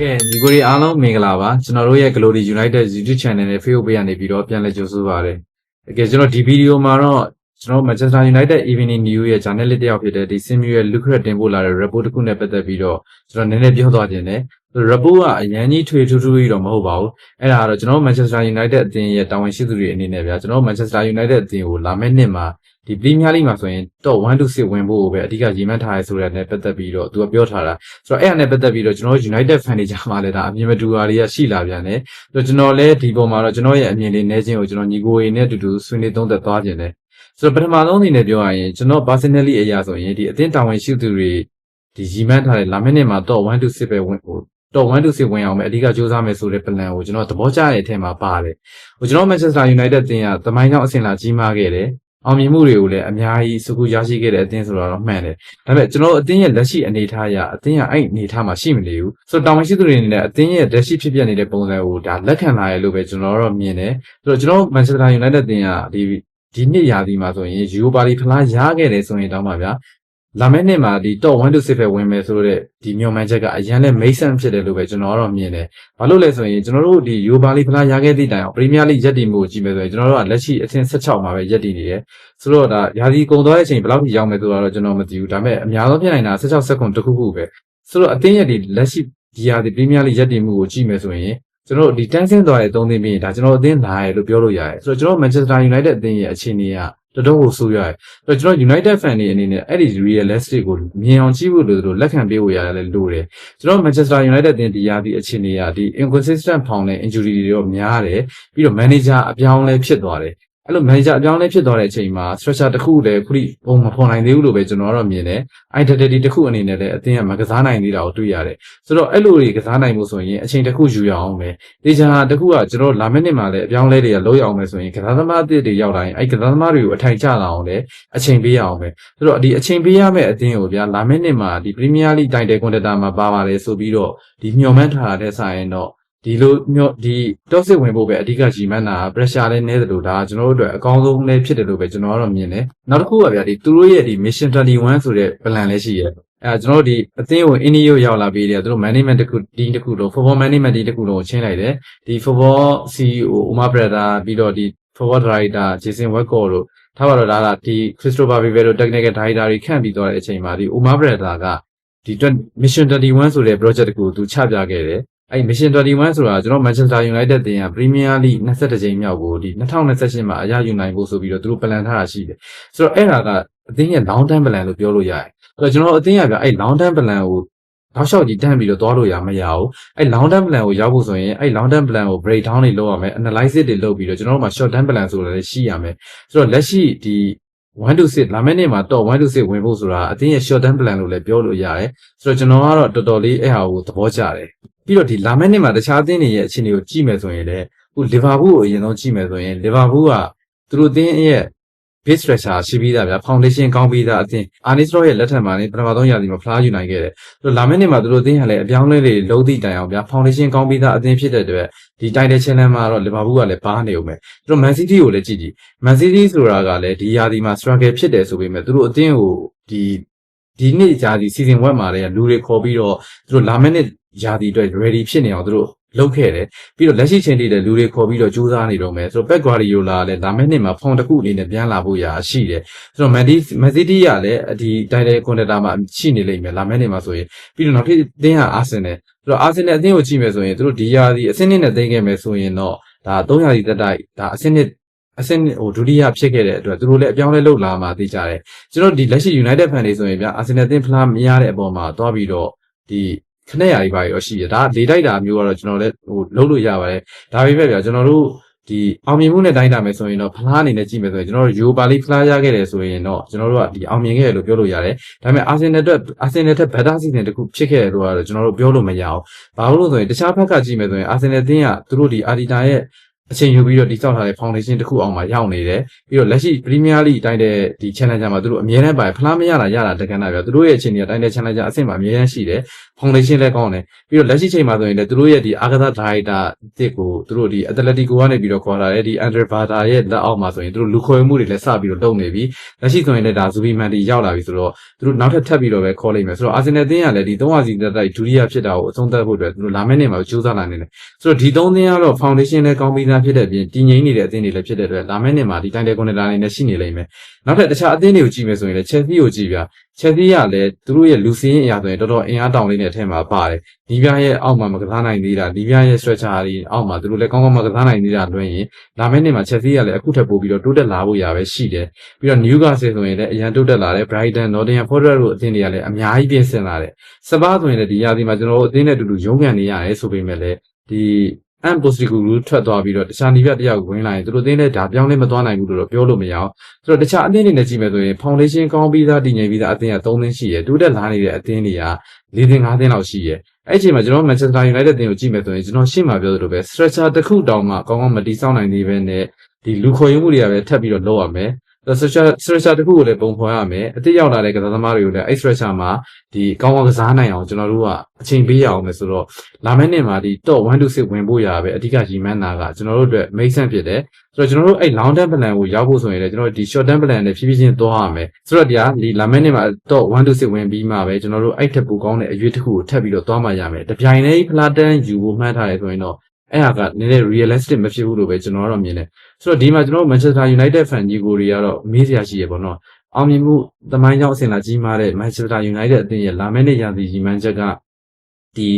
ကဲညီကိုရီအားလုံးမင်္ဂလာပါကျွန်တော်တို့ရဲ့ Glory United YouTube Channel နဲ့ Facebook Page ကနေပြီးတော့ပြန်လည်ကြိုဆိုပါရစေ။ကဲကျွန်တော်ဒီဗီဒီယိုမှာတော့ကျွန်တော် Manchester United Evening News ရဲ့ journalist တစ်ယောက်ဖြစ်တဲ့ဒီ Simu ရဲ့ Lucre တင်ပို့လာတဲ့ report တစ်ခုနဲ့ပတ်သက်ပြီးတော့ကျွန်တော်နည်းနည်းပြောသွားခြင်းတ ယ်။ report ကအရန်ကြီးထွေထူးထူးကြီးတော့မဟုတ်ပါဘူး။အဲ့ဒါကတော့ကျွန်တော် Manchester United အသင်းရဲ့တာဝန်ရှိသူတွေအနေနဲ့ဗျာကျွန်တော် Manchester United အသင်းကိုလာမယ့်နှစ်မှာဒီ Premier League မှာဆိုရင် top 1 to 6ဝင်ဖို့ကိုပဲအဓိကရည်မှန်းထားရဲဆိုတဲ့နဲ့ပတ်သက်ပြီးတော့သူကပြောထားတာဆိုတော့အဲ့အနဲ့ပတ်သက်ပြီးတော့ကျွန်တော် United fan တွေကြားမှာလည်းဒါအမြင်မတူတာတွေကရှိလာပြန်တယ်ဆိုတော့ကျွန်တော်လည်းဒီပုံမှာတော့ကျွန်တော်ရဲ့အမြင်လေးနည်းချင်းကိုကျွန်တော်ညီကိုရေနဲ့အတူတူဆွေးနွေးသုံးသပ်သွားခြင်းတယ်ဆိုတော့ပထမဆုံးအနေနဲ့ပြောရရင်ကျွန်တော် personally အရာဆိုရင်ဒီအသင်းတာဝန်ရှိသူတွေဒီရည်မှန်းထားတဲ့လာမယ့်နှစ်မှာ top 1 to 6ပဲဝင်ဖို့ top 1 to 6ဝင်အောင်ပဲအဓိကစူးစမ်းမယ်ဆိုတဲ့ plan ကိုကျွန်တော်သဘောကျတဲ့အထက်မှာပါတယ်ဟိုကျွန်တော် Manchester United တင်ကသမိုင်းကြောင်းအဆင့်လာကြီးမားခဲ့တယ်အောင်မြင်မှုတွေကိုလည်းအများကြီးစုခုရရှိခဲ့တဲ့အသင်းဆိုတော့မှန်တယ်။ဒါပေမဲ့ကျွန်တော်အသင်းရဲ့လက်ရှိအနေအထားအရအသင်းကအဲ့အနေအထားမှာရှိမနေဘူး။ဆိုတော့တာဝန်ရှိသူတွေအနေနဲ့အသင်းရဲ့လက်ရှိဖြစ်ပျက်နေတဲ့ပုံစံကိုဒါလက်ခံလာရလို့ပဲကျွန်တော်တို့မြင်တယ်။ဆိုတော့ကျွန်တော် Manchester United အသင်းကဒီဒီနှစ်ရာသီမှာဆိုရင် Europa League ဖလားရခဲ့တယ်ဆိုရင်တောင်းပါဗျာ။ လာမယ့်နှစ်မှာဒီ top 1 to 6ပဲဝင်မယ်ဆိုတော့ဒီမျှော်မှန်းချက်ကအရင်လည်း make sense ဖြစ်တယ်လို့ပဲကျွန်တော်ကတော့မြင်တယ်။ဘာလို့လဲဆိုရင်ကျွန်တော်တို့ဒီ Europa League ဖလားရခဲ့သည့်တိုင်အောင် Premier League ရက်တည်မှုကိုကြည့်မယ်ဆိုရင်ကျွန်တော်တို့ကလက်ရှိအဆင့်16မှာပဲရက်တည်နေတယ်။ဆိုတော့ဒါရာသီကုန်သွားတဲ့အချိန်ဘယ်လောက်ထိရောက်မယ်ဆိုတာတော့ကျွန်တော်မသိဘူး။ဒါပေမဲ့အများဆုံးဖြစ်နိုင်တာ16စက္ကွန်တစ်ခုခုပဲ။ဆိုတော့အသင်းရဲ့ဒီလက်ရှိဒီရာသီ Premier League ရက်တည်မှုကိုကြည့်မယ်ဆိုရင်ကျွန်တော်တို့ဒီတန်းဆင်းသွားတဲ့သုံးသိန်းပြီးရင်ဒါကျွန်တော်အသင်းလာရလို့ပြောလို့ရတယ်။ဆိုတော့ကျွန်တော် Manchester United အသင်းရဲ့အခြေအနေက တော်တော်ကိုဆိုးရွားတယ်။အဲ့တော့ကျွန်တော် United fan တွေအနေနဲ့အဲ့ဒီ realistic ကိုမြင်အောင်ကြည့်ဖို့လိုသလိုလက်ခံပေးဖို့ရတယ်လည်းလိုတယ်။ကျွန်တော် Manchester United တင်ဒီရာဒီအခြေအနေကဒီ inconsistent ဖောင်တဲ့ injury တွေတော့များတယ်။ပြီးတော့ manager အပြောင်းလဲဖြစ်သွားတယ်။ အဲ့လို manager အပြောင်းလဲဖြစ်သွားတဲ့အချိန်မှာ structure တစ်ခုလည်းခုထိပုံမဖော်နိုင်သေးဘူးလို့ပဲကျွန်တော်ကတော့မြင်တယ်။ identity တစ်ခုအနေနဲ့လည်းအသင်းကမကစားနိုင်သေးတာကိုတွေ့ရတယ်။ဆိုတော့အဲ့လိုတွေကစားနိုင်မှုဆိုရင်အချိန်တစ်ခုယူရအောင်ပဲ။ဒီချာတစ်ခုကကျွန်တော်လာမယ့်နှစ်မှာလည်းအပြောင်းလဲတွေကလုံးရအောင်မယ်ဆိုရင်ကစားသမားအသစ်တွေရောက်လာရင်အဲ့ကစားသမားတွေကိုအထိုင်ကျလာအောင်လည်းအချိန်ပေးရအောင်ပဲ။ဆိုတော့ဒီအချိန်ပေးရမယ့်အသင်းကိုဗျာလာမယ့်နှစ်မှာဒီ Premier League Title Contender မှာပါပါတယ်ဆိုပြီးတော့ဒီမျှော်မှန်းထားတဲ့ဆိုင်ရင်တော့ ဒီလိုမျိုးဒီ toxic ဝင်ဖို့ပဲအဓိကကြီးမှန်းတာ pressure လည်းနည်းတယ်လို့ဒါကျွန်တော်တို့အတွက်အကောင်းဆုံးလည်းဖြစ်တယ်လို့ပဲကျွန်တော်ကတော့မြင်တယ်နောက်တစ်ခုကဗျာဒီသူတို့ရဲ့ဒီ mission 21ဆိုတဲ့ plan လည်းရှိရဲအဲကျွန်တော်တို့ဒီအသင်းကိုအင်းနီယိုရောက်လာပြီးတယ်သူတို့ management တစ်ခု team တစ်ခုလုံး football management team တစ်ခုလုံးကိုချင်းလိုက်တယ်ဒီ football CEO Omar Brada ပြီးတော့ဒီ football director Jason Wacko တို့ထားပါတော့ဒါကဒီ Christopher Vivero technical director တွေခန့်ပြီးသွားတဲ့အချိန်မှာဒီ Omar Brada ကဒီ mission 21ဆိုတဲ့ project တစ်ခုသူချပြခဲ့တယ် အဲ့ Mission 21ဆိုတာကျွန်တော် Manchester United တင်က Premier League 22ကြိမ်မြောက်ကိုဒီ2028မှာအရယူနိုင်ဖို့ဆိုပြီးတော့သူတို့ plan ထားတာရှိတယ်။ဆိုတော့အဲ့ဒါကအသင်းရဲ့ long term plan လို့ပြောလို့ရတယ်။အဲ့တော့ကျွန်တော်အသင်းကကအဲ့ long term plan ကိုတောက်လျှောက်ကြီးတန်းပြီးတော့သွားလို့ရမရဘူး။အဲ့ long term plan ကိုရောက်ဖို့ဆိုရင်အဲ့ long term plan ကို break down တွေလုပ်ရမယ် analysis တွေလုပ်ပြီးတော့ကျွန်တော်တို့မှာ short term plan ဆိုတာလည်းရှိရမယ်။ဆိုတော့လက်ရှိဒီ1 to 6လာမယ့်နေ့မှာတော့1 to 6ဝင်ဖို့ဆိုတာအသင်းရဲ့ short term plan လို့လည်းပြောလို့ရတယ်။ဆိုတော့ကျွန်တော်ကတော့တော်တော်လေးအဲ့ဟာကိုသဘောကျတယ်။ ပြီးတော့ဒီလာမယ့်နှစ်မှာတခြားအသင်းတွေရဲ့အခြေအနေကိုကြည့်မယ်ဆိုရင်လည်းဟိုလီဗာပူးကိုအရင်ဆုံးကြည့်မယ်ဆိုရင်လီဗာပူးကသူတို့အသင်းရဲ့ base structure ရှိပြီးသားဗျာ foundation ကောင်းပြီးသားအသင်းအာနီစတော့ရဲ့လက်ထက်မှာနေပထမဆုံးရာသီမှာဖလားယူနိုင်ခဲ့တယ်။ဆိုတော့လာမယ့်နှစ်မှာသူတို့အသင်းကလည်းအပြောင်းလဲတွေလုံးသည့်တိုင်အောင်ဗျာ foundation ကောင်းပြီးသားအသင်းဖြစ်တဲ့အတွက်ဒီ title challenge မှာတော့လီဗာပူးကလည်းပါနေဦးမယ်။သူတို့ Man City ကိုလည်းကြည့်ကြည့် Man City ဆိုတာကလည်းဒီရာသီမှာ struggle ဖြစ်တယ်ဆိုပေမဲ့သူတို့အသင်းကိုဒီဒီနှစ်ကြာဒီ season 1မှာလည်းလူတွေခေါ်ပြီးတော့သူတို့လာမယ့်နှစ် ယာတီအတွက် ready ဖြစ်နေအောင်သူတို့လုပ်ခဲ့တယ်ပြီးတော့လက်ရှိချိန်ထိလည်းလူတွေခေါ်ပြီးတော့ကြိုးစားနေတော့မယ်ဆိုတော့ Pep Guardiola လည်းလာမယ့်နှစ်မှာဖောင်တစ်ခုအနေနဲ့ပြန်လာဖို့ရာရှိတယ်ဆိုတော့ Man City ကလည်းဒီ title contender မှာရှိနေလိမ့်မယ်လာမယ့်နှစ်မှာဆိုရင်ပြီးတော့နောက်တစ်သင်းက Arsenal ဆိုတော့ Arsenal အသင်းကိုကြည့်မယ်ဆိုရင်သူတို့ဒီယာဒီအဆင့်နှစ်နဲ့သိမ်းခဲ့မယ်ဆိုရင်တော့ဒါ3ရာသီတက်တိုက်ဒါအဆင့်နှစ်အဆင့်ဟိုဒုတိယဖြစ်ခဲ့တဲ့အတွက်သူတို့လည်းအပြောင်းလဲလုပ်လာမှသိကြတယ်ကျွန်တော်ဒီလက်ရှိ United fan တွေဆိုရင်ဗျာ Arsenal အသင်းဖလားမရတဲ့အပေါ်မှာသွားပြီးတော့ဒီ ခနဲ့ရာကြီးပါရောရှိရဒါလေတိုက်တာမျိုးကတော့ကျွန်တော်လည်းဟိုလုံးလို့ရပါတယ်ဒါပေမဲ့ဗျာကျွန်တော်တို့ဒီအောင်မြင်မှုနဲ့တိုင်းတာမယ်ဆိုရင်တော့ဖလားအနေနဲ့ကြည့်မယ်ဆိုရင်ကျွန်တော်တို့ယူပါလိဖလားရခဲ့တယ်ဆိုရင်တော့ကျွန်တော်တို့ကဒီအောင်မြင်ခဲ့တယ်လို့ပြောလို့ရတယ်ဒါပေမဲ့အာဆင်နယ်အတွက်အာဆင်နယ်ထက်ဘက်တာစီဇန်တစ်ခုဖြစ်ခဲ့တယ်လို့ကတော့ကျွန်တော်တို့ပြောလို့မရအောင်ဘာလို့လဲဆိုရင်တခြားဘက်ကကြည့်မယ်ဆိုရင်အာဆင်နယ်အသင်းကသူတို့ဒီအာဒီတာရဲ့ အချိန်ယူပြီးတော့တိစောက်ထားတဲ့ foundation တစ်ခုအောင်မှာရောက်နေတယ်ပြီးတော့လက်ရှိ Premier League တိုင်းတဲ့ဒီ challenger မှာသူတို့အမြဲတမ်းပါဖလားမရတာရတာတက္ကနာပြသူတို့ရဲ့အချိန်တွေကတိုင်းတဲ့ challenger အဆင့်မှာအမြဲတမ်းရှိတယ် foundation လည်းကောင်းတယ်ပြီးတော့လက်ရှိချိန်မှာဆိုရင်လည်းသူတို့ရဲ့ဒီအာဂသာဒါရိုက်တာတစ်ကိုသူတို့ဒီ Atletico ကနေပြီးတော့ခေါ်လာတယ်ဒီ Andre Bada ရဲ့လက်အောက်မှာဆိုရင်သူတို့လူခွဲမှုတွေလည်းစပြီးတော့တုံနေပြီလက်ရှိဆိုရင်လည်းဒါ Zubi Mandi ရောက်လာပြီဆိုတော့သူတို့နောက်ထပ်ထပ်ပြီးတော့ပဲခေါ်လိုက်မယ်ဆိုတော့ Arsenal အသင်းကလည်းဒီ3ဟာစီတက်တိုက်ဒုတိယဖြစ်တာကိုအဆုံးသတ်ဖို့အတွက်သူတို့လာမယ့်နေ့မှာကြိုးစားလာနေတယ်ဆိုတော့ဒီ3သင်းကတော့ foundation လည်းကောင်းပြီးသားဖြစ်တဲ့အပြင်တည်ငြိမ်နေတဲ့အသင်းတွေလည်းဖြစ်တဲ့အတွက်လာမယ့်နေ့မှာဒီတိုင်းတဲ့ corner အနေနဲ့ရှိနေလိမ့်မယ်နောက်ထပ်တခြားအသင်းတွေကိုကြည့်မယ်ဆိုရင်လည်း Chelsea ကိုကြည့်ပြ Chelsea ကလည်းသူတို့ရဲ့လူစင်းအရာဆိုရင်တော်တော်အင်အားတောင်လေးနဲ့အထက်မှာပါတယ်ဒီပြရဲ့အောက်မှာမကစားနိုင်သေးတာဒီပြရဲ့ stretcher တွေအောက်မှာသူတို့လည်းကောင်းကောင်းမကစားနိုင်သေးတာလွှဲရင်လာမယ့်နေ့မှာ Chelsea ကလည်းအခုထပ်ပို့ပြီးတော့တိုးတက်လာဖို့ရပဲရှိတယ်ပြီးတော့ Newcastle ဆိုရင်လည်းအရန်တိုးတက်လာတယ် Brighton Nottingham Forest တို့အသင်းတွေကလည်းအများကြီးပြင်ဆင်လာတယ်စပါးဆိုရင်လည်းဒီရာသီမှာကျွန်တော်တို့အသင်းနဲ့အတူတူရုန်းကန်နေရတယ်ဆိုပေမဲ့လည်းဒီ အန်ပိုစတီကူလူထွက်သွားပြီးတော့တခြားနေပြတယောက်ဝင်လာရင်သူတို့အသင်းနဲ့ဒါပြောင်းလဲမသွားနိုင်ဘူးလို့တော့ပြောလို့မရအောင်ဆိုတော့တခြားအသင်းတွေနဲ့ကြည့်မယ်ဆိုရင် foundation ကောင်းပြီးသားတည်ငြိမ်ပြီးသားအသင်းက3သင်းရှိရယ်တိုးတက်လာနေတဲ့အသင်းတွေက4သင်း5သင်းလောက်ရှိရယ်အဲ့ဒီအချိန်မှာကျွန်တော် Manchester United အသင်းကိုကြည့်မယ်ဆိုရင်ကျွန်တော်ရှင်းမှာပြောသလိုပဲ structure တစ်ခုတောင်မှကောင်းကောင်းမတည်ဆောက်နိုင်သေးပဲနဲ့ဒီလူခေါ်ရုံမှုတွေကပဲထပ်ပြီးတော့လုပ်ရမယ် structure structure တစ်ခုကိုလည်းပုံဖော်ရမယ်အတိတ်ရောက်လာတဲ့ကစားသမားတွေကိုလည်းအဲ့ structure မှာဒီကောင်းကောင်းကစားနိုင်အောင်ကျွန်တော်တို့ကအချိန်ပေးရအောင်မယ်ဆိုတော့လာမယ့်နှစ်မှာဒီ top 1 to 6ဝင်ဖို့ရပဲအဓိကရည်မှန်းတာကကျွန်တော်တို့အတွက် make sense ဖြစ်တယ်ဆိုတော့ကျွန်တော်တို့အဲ့ long term plan ကိုရောက်ဖို့ဆိုရင်လည်းကျွန်တော်တို့ဒီ short term plan နဲ့ဖြည်းဖြည်းချင်းသွားရမယ်ဆိုတော့ဒီကဒီလာမယ့်နှစ်မှာ top 1 to 6ဝင်ပြီးမှပဲကျွန်တော်တို့အဲ့ထက်ပိုကောင်းတဲ့အရွေးတစ်ခုကိုထပ်ပြီးတော့သွားမှရမယ်တပြိုင်တည်းဖလာတန်းယူဖို့မှန်းထားတယ်ဆိုရင်တော့ အဲ့ဟာကနည်းနည်း realistic မဖြစ်ဘူးလို့ပဲကျွန်တော်ကတော့မြင်တယ်ဆိုတော့ဒီမှာကျွန်တော်တို့ Manchester United fan ကြီးကိုတွေကတော့မေးစရာရှိရပေါ့နော်အောင်မြင်မှုသမိုင်းကြောင်းအဆင့်လာကြီးမားတဲ့ Manchester United အသင်းရဲ့လာမယ့်နှစ်ရာသီရည်မှန်းချက်ကဒီ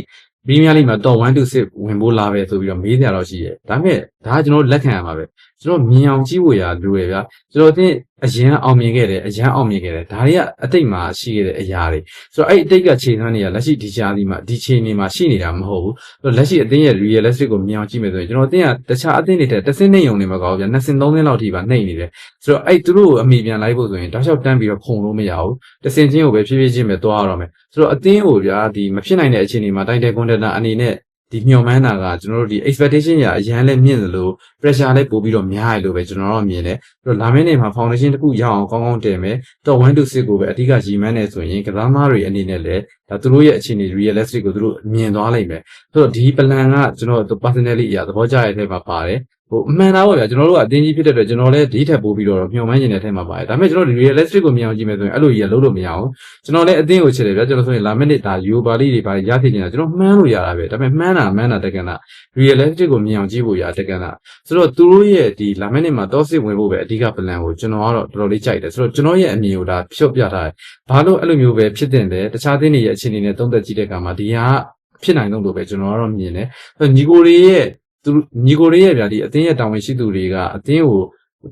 Premier League မှာ top 1 to 6ဝင်ဖို့လာပဲဆိုပြီးတော့မေးစရာတော့ရှိရဲဒါပေမဲ့ဒါကကျွန်တော်တို့လက်ခံရမှာပဲကျွန်တော်မြင်အောင်ကြည့်ဖို့ရလိုရဗျာကျွန်တော်အ think အရင်အောင်မြင်ခဲ့တယ်အရင်အောင်မြင်ခဲ့တယ်ဒါတွေကအတိတ်မှာရှိခဲ့တဲ့အရာတွေဆိုတော့အဲ့အတိတ်ကခြေသွမ်းတွေကလက်ရှိဒီချာဒီမှာဒီခြေနေမှာရှိနေတာမဟုတ်ဘူးဆိုတော့လက်ရှိအသင်းရဲ့ realistic ကိုမြင်အောင်ကြည့်မယ်ဆိုရင်ကျွန်တော်အသင်းကတခြားအသင်းတွေတက်တစ်စင်းနှိမ့်ုံနေမှာကောဗျာနှစ်စင်းသုံးစင်းလောက်ထိပါနှိမ့်နေတယ်ဆိုတော့အဲ့သူတို့ကိုအမိပြန်လိုက်ဖို့ဆိုရင်တောက်လျှောက်တန်းပြီးတော့ခုံလို့မရဘူးတစ်စင်းချင်းကိုပဲဖြည်းဖြည်းချင်းပဲသွားရတော့မယ်ဆိုတော့အသင်းကိုဗျာဒီမဖြစ်နိုင်တဲ့အခြေအနေမှာတိုက်တဲ့ content အနေနဲ့ ဒီမျှော်မှန်းတာကကျွန်တော်တို့ဒီ expectation ရာအရန်လည်းမြင့်သလို pressure လည်းပို့ပြီးတော့များရလို့ပဲကျွန်တော်တို့မြင်တယ်။ပြီးတော့လာမယ့်နေ့မှာ foundation တစ်ခုရအောင်ကောင်းကောင်းတင်မယ်။တော့1 to 6ကိုပဲအဓိကရည်မှန်းနေဆိုရင်ကစားသမားတွေအနေနဲ့လည်းဒါသူတို့ရဲ့အခြေအနေ realistic ကိုသူတို့မြင်သွားလိမ့်မယ်။ဆိုတော့ဒီ plan ကကျွန်တော်တို့ personally အရာသဘောကျတဲ့အထက်မှာပါတယ်။ ဟိုအမှန်သားပါဗျာကျွန်တော်တို့ကအတင်းကြီးဖြစ်တဲ့အတွက်ကျွန်တော်လည်းဒီထက်ပိုပြီးတော့မျှော်မှန်းနေတဲ့ထဲမှာပါတယ်ဒါပေမဲ့ကျွန်တော် realistic ကိုမြင်အောင်ကြည့်မယ်ဆိုရင်အဲ့လိုကြီးကလုံးလို့မရအောင်ကျွန်တော်လည်းအတင်းကိုချစ်တယ်ဗျာကျွန်တော်ဆိုရင်လာမယ့်နေ့ဒါ Europa League တွေပါရသိနေတာကျွန်တော်မှန်းလို့ရတာပဲဒါပေမဲ့မှန်းတာမှန်းတာတက္ကနာ realistic ကိုမြင်အောင်ကြည့်ဖို့ရတက္ကနာဆိုတော့သူတို့ရဲ့ဒီလာမယ့်နေ့မှာ toss ဝင်ဖို့ပဲအဓိက plan ကိုကျွန်တော်ကတော့တော်တော်လေးကြိုက်တယ်ဆိုတော့ကျွန်တော်ရဲ့အမြင်ကိုဒါဖြုတ်ပြထားတယ်ဘာလို့အဲ့လိုမျိုးပဲဖြစ်တင်တယ်တခြားသင်းတွေရဲ့အခြေအနေနဲ့သုံးသက်ကြည့်တဲ့အခါမှာဒီဟာဖြစ်နိုင်တော့လို့ပဲကျွန်တော်ကတော့မြင်တယ်ညီကိုတွေရဲ့ သူညီကိုရေးရဲ့ဗျာဒီအတင်းရဲ့တာဝန်ရှိသူတွေကအတင်းကို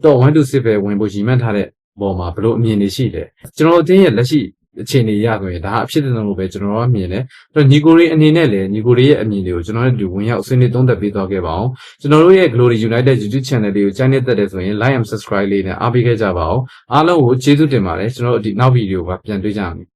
တော့1 to 6ပဲဝင်ဖို့ရည်မှန်းထားတဲ့ပုံမှာဘလို့အမြင်တွေရှိတယ်ကျွန်တော်အတင်းရဲ့လက်ရှိအခြေအနေရဆိုရင်ဒါအဖြစ်တဲ့လို့ပဲကျွန်တော်ကမြင်တယ်အဲ့တော့ညီကိုရေးအနေနဲ့လည်းညီကိုရေးရဲ့အမြင်တွေကိုကျွန်တော်တို့ဒီဝင်ရောက်ဆွေးနွေးသုံးသပ်ပေးသွားခဲ့ပါအောင်ကျွန်တော်တို့ရဲ့ Glory United YouTube channel လေးကိုကြိုက်နေတဲ့တဲ့ဆိုရင် like and subscribe လေးနဲ့အားပေးခဲ့ကြပါအောင်အားလုံးကိုကျေးဇူးတင်ပါတယ်ကျွန်တော်တို့ဒီနောက်ဗီဒီယိုမှာပြန်တွေ့ကြမယ်